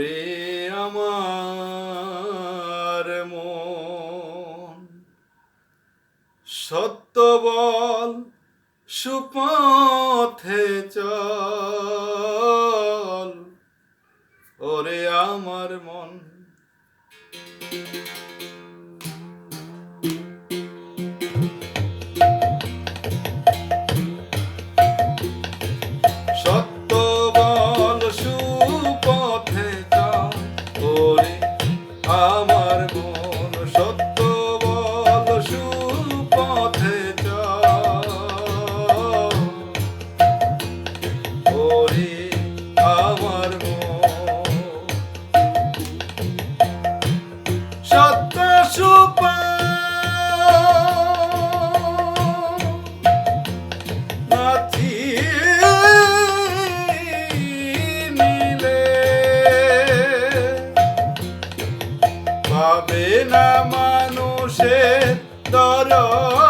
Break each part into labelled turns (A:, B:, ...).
A: ওরে আমার মন। সত্য বল সুপথে চল। ওরে আমার মন পাবে না মানুষের দর্শন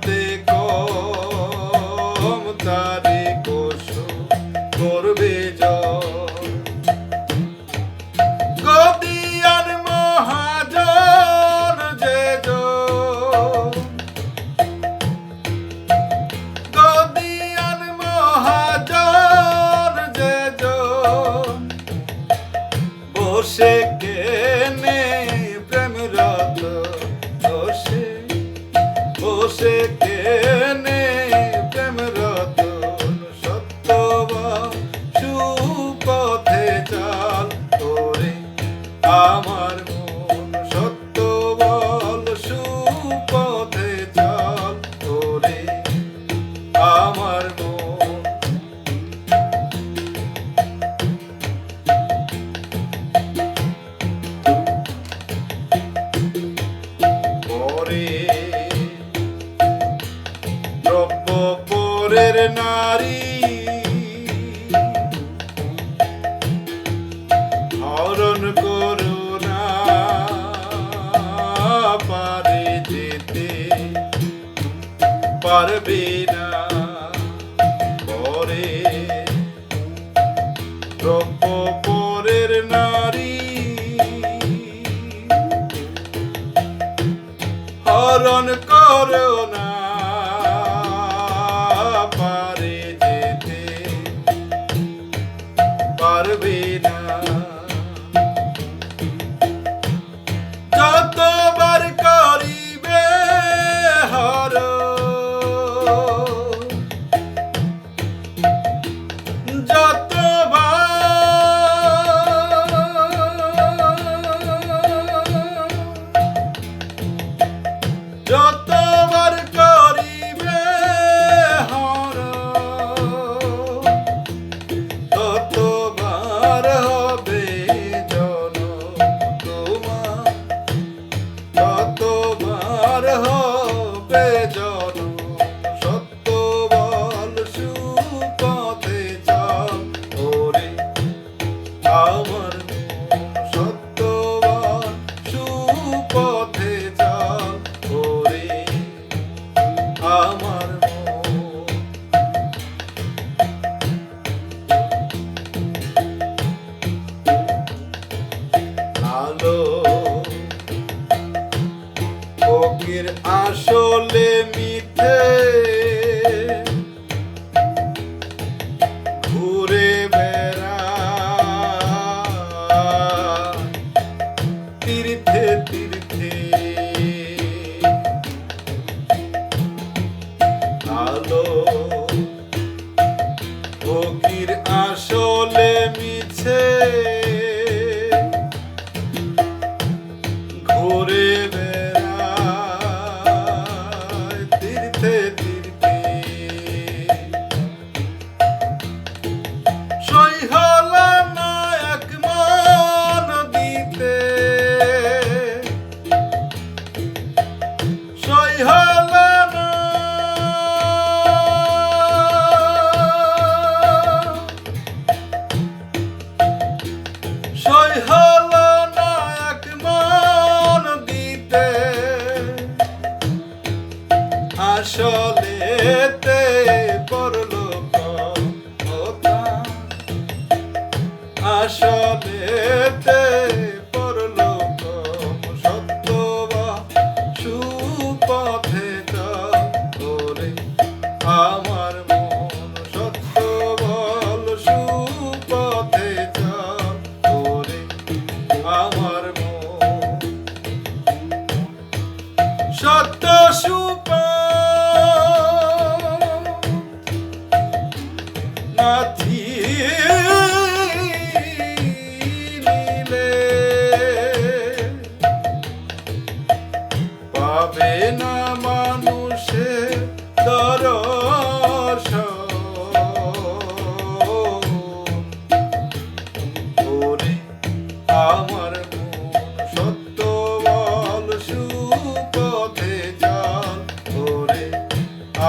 A: আমার মন সত্য বল সুপথে চাল তোরে। আমার মন। পরে দ্রব্য পরের নারী। হরণ পারবে না। পরে দ্রব্য পরের নারী হরণ করো না। পারে যেতে পারবে না। Oh. জলেতে করল আসলেতে পরল সত্য বা সুপথে করে আমার না মানুষে দর্শন ওরে, আমার সত্য বল সুপথে যান। ওরে,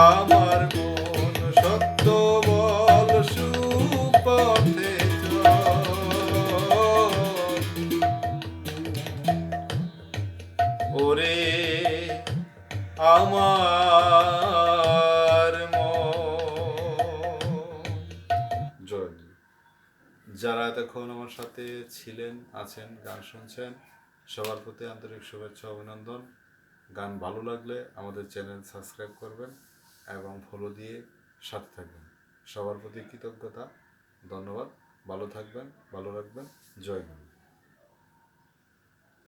A: আমার মন সত্য বল ওরে আমার যারা এতক্ষণ আমার সাথে ছিলেন, আছেন, গান শুনছেন, সবার প্রতি আন্তরিক শুভেচ্ছা, অভিনন্দন। গান ভালো লাগলে আমাদের চ্যানেল সাবস্ক্রাইব করবেন এবং ফলো দিয়ে সাথে থাকবেন। সবার প্রতি কৃতজ্ঞতা। ধন্যবাদ। ভালো থাকবেন, ভালো রাখবেন। জয় গুরু